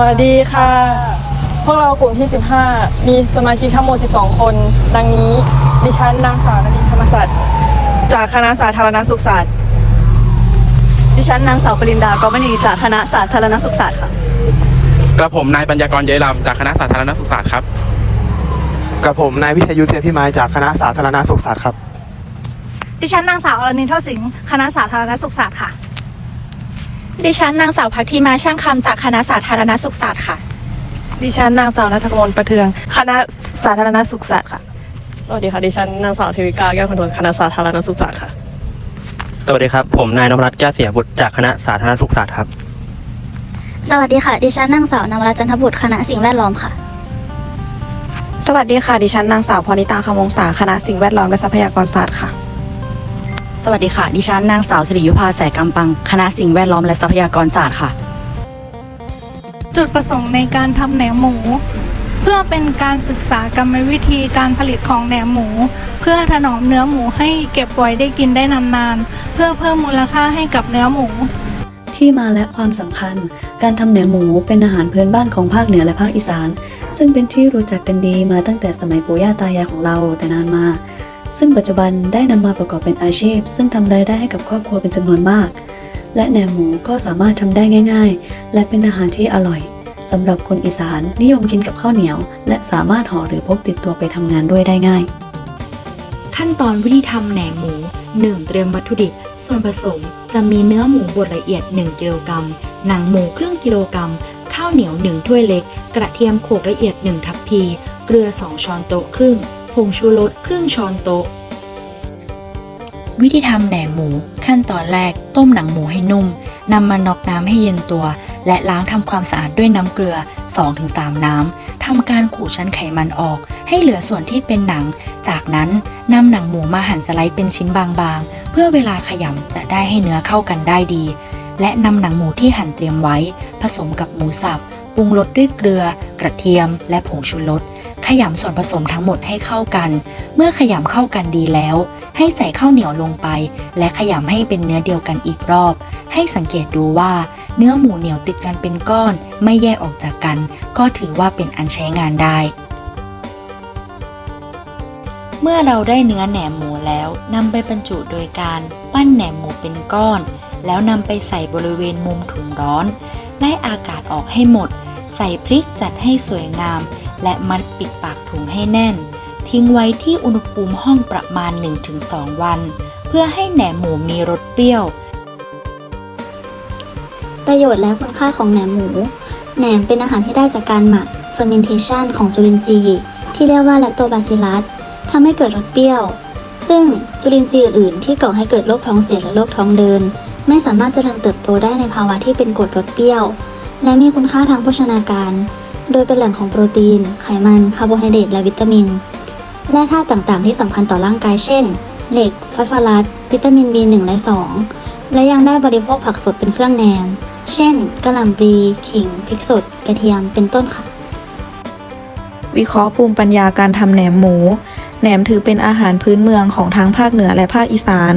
วัสดีค่ะ พวกเรากลุ่มที่ 15 มีสมาชิกทั้งหมด 12 คน ดังนี้ ดิฉันนางสาวนรินทร์ธรรมศาสตร์จากคณะสาธารณสุขศาสตร์ ดิฉันนางสาวปรินดากรมณีจากคณะสาธารณสุขศาสตร์ค่ะ กระผมนายปัญญากรเย้ยลำจากคณะสาธารณสุขศาสตร์ครับกับผมนายวิทยุเทียนพิมายจากคณะสาธารณสุขศาสตร์ครับ ดิฉันนางสาวอรณินเท่าสิงห์คณะสาธารณสุขศาสตร์ค่ะ ดิฉันนางสาวพักทีมาช่างคำจากคณะสาธารณสุขศาสตร์ค่ะ ดิฉันนางสาวนัทกมลประเทือง คณะสาธารณสุขศาสตร์ค่ะ สวัสดีค่ะ ดิฉันนางสาวเทวิกาแก้วคำนวณคณะสาธารณสุขศาสตร์ค่ะ สวัสดีครับ ผมนายนพรัตน์แก้วเสียบุตรจากคณะสาธารณสุขศาสตร์ครับ สวัสดีค่ะ ดิฉันนางสาวนวรัตน์จันทบุตรคณะสิ่งแวดล้อมค่ะ สวัสดีค่ะ ดิฉันนางสาวพรนิตาคำวงศาคณะสิ่งแวดล้อมและทรัพยากรศาสตร์ค่ะ สวัสดีค่ะ ดิฉันนางสาวสิริยุพาแสกำปัง คณะสิ่งแวดล้อมและทรัพยากรศาสตร์ค่ะ จุดประสงค์ในการทำแหนมหมู เพื่อเป็นการศึกษากรรมวิธีการผลิตของแหนมหมู เพื่อถนอมเนื้อหมูให้เก็บไว้ได้กินได้นานๆ เพื่อเพิ่มมูลค่าให้กับเนื้อหมู ที่มาและความสำคัญ การทำแหนมหมูเป็นอาหารพื้นบ้านของภาคเหนือและภาคอีสาน ซึ่งเป็นที่รู้จักกันดีมาตั้งแต่สมัยปู่ย่าตายายของเราแต่นานมา ซึ่งปัจจุบันได้นำมาประกอบเป็นอาชีพ ซึ่งทำรายได้ให้กับครอบครัวเป็นจำนวนมาก และแหนมหมูก็สามารถทำได้ง่าย ๆ และเป็นอาหารที่อร่อยสำหรับคนอีสานนิยมกินกับข้าวเหนียว และสามารถห่อหรือพกติดตัวไปทำงานด้วยได้ง่าย ขั้นตอนวิธีทำแหนมหมู 1. เตรียมวัตถุดิบ ส่วนผสมจะมีเนื้อหมูบดละเอียด 1 กิโลกรัม หนังหมูครึ่งกิโลกรัม ข้าวเหนียว 1 ถ้วยเล็ก กระเทียมโขลกละเอียด 1 ทัพพี เกลือ 2 ช้อนโต๊ะครึ่ง ผงชูรสครึ่งช้อนโต๊ะ วิธีทำแหนมหมู ขั้นตอนแรกต้มหนังหมูให้นุ่มนำมาน็อกน้ำให้เย็นตัว และล้างทำความสะอาดด้วยน้ำเกลือ 2-3 น้ำทำการขูดชั้นไขมันออก ให้เหลือส่วนที่เป็นหนัง จากนั้นนำหนังหมูมาหั่นสไลด์เป็นชิ้นบางๆ เพื่อเวลาขยำจะได้ให้เนื้อเข้ากันได้ดี และนำหนังหมูที่หั่นเตรียมไว้ ผสมกับหมูสับปรุงรสด้วยเกลือ กระเทียม และผงชูรส ขยำส่วนผสมทั้งหมดให้เข้ากัน เมื่อขยำเข้ากันดีแล้ว ให้ใส่ข้าวเหนียวลงไป และขยำให้เป็นเนื้อเดียวกันอีกรอบ ให้สังเกตดูว่าเนื้อหมูเหนียวติดกันเป็นก้อน ไม่แยกออกจากกัน ก็ถือว่าเป็นอันใช้งานได้ เมื่อเราได้เนื้อแหนมหมูแล้วนำไปบรรจุโดยการปั้นแหนมหมูเป็นก้อน แล้วนำไปใส่บริเวณมุมถุงร้อนไล่อากาศออกให้หมด ใส่พริกจัดให้สวยงาม และมัดปิดปากถุงให้แน่น ทิ้งไว้ที่อุณหภูมิห้องประมาณ 1-2 วัน เพื่อให้แหนมหมูมีรสเปรี้ยว ประโยชน์และคุณค่าของแหนมหมู แหนมเป็นอาหารที่ได้จากการหมัก fermentation ของจุลินทรีย์ที่เรียกว่า lactobacillus ทำให้เกิดรสเปรี้ยว ซึ่งจุลินทรีย์อื่นๆที่ก่อให้เกิดโรคท้องเสียและโรคท้องเดิน ไม่สามารถเจริญเติบโตได้ในภาวะที่เป็นกรดรสเปรี้ยว และมีคุณค่าทางโภชนาการ โดยเป็นแหล่งของโปรตีน ไขมัน คาร์โบไฮเดรต และวิตามินและธาตุต่างๆ ที่สำคัญต่อร่างกาย เช่น เหล็ก ฟอสฟอรัส วิตามิน B1 และ 2 และยังได้บริโภคผักสดเป็นเครื่องแนม เช่น กระหล่ำปลี ขิง พริกสด กระเทียม เป็นต้นค่ะ วิเคราะห์ภูมิปัญญาการทำแหนมหมู แหนมถือเป็นอาหารพื้นเมืองของทั้งภาคเหนือและภาคอีสาน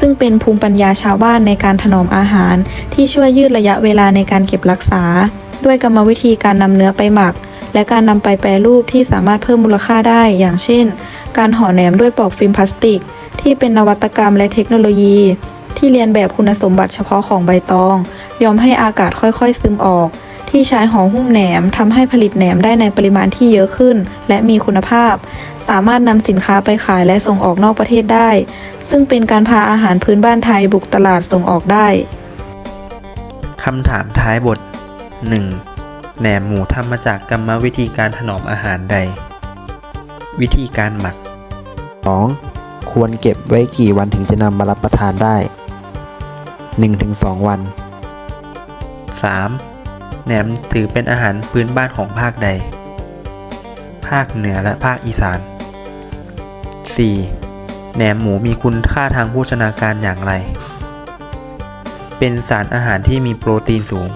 ซึ่งเป็นภูมิปัญญาชาวบ้านในการถนอมอาหาร ที่ช่วยยืดระยะเวลาในการเก็บรักษา ด้วยกรรมวิธีการนำเนื้อไปหมัก และการนำไปแปรรูปที่สามารถเพิ่มมูลค่าได้ อย่างเช่น การห่อแหนมด้วยปลอกฟิล์มพลาสติก ที่เป็นนวัตกรรมและเทคโนโลยี ที่เรียนแบบคุณสมบัติเฉพาะของใบตอง ยอมให้อากาศค่อยๆ ซึมออก ที่ใช้ห่อหุ้มแหนมทำให้ผลิตแหนมได้ในปริมาณที่เยอะขึ้น และมีคุณภาพ สามารถนำสินค้าไปขายและส่งออกนอกประเทศได้ ซึ่งเป็นการพาอาหารพื้นบ้านไทยบุกตลาดส่งออกได้คำถามท้ายบท 1. แหนมหมูทำมาจากกรรมวิธีการถนอมอาหารใด วิธีการหมัก 2. ควรเก็บไว้กี่วันถึงจะนำมารับประทานได้ 1-2 วัน 3. แหนมถือเป็นอาหารพื้นบ้านของภาคใด ภาคเหนือและภาคอีสาน 4. แหนมหมูมีคุณค่าทางโภชนาการอย่างไร เป็นสารอาหารที่มีโปรตีนสูง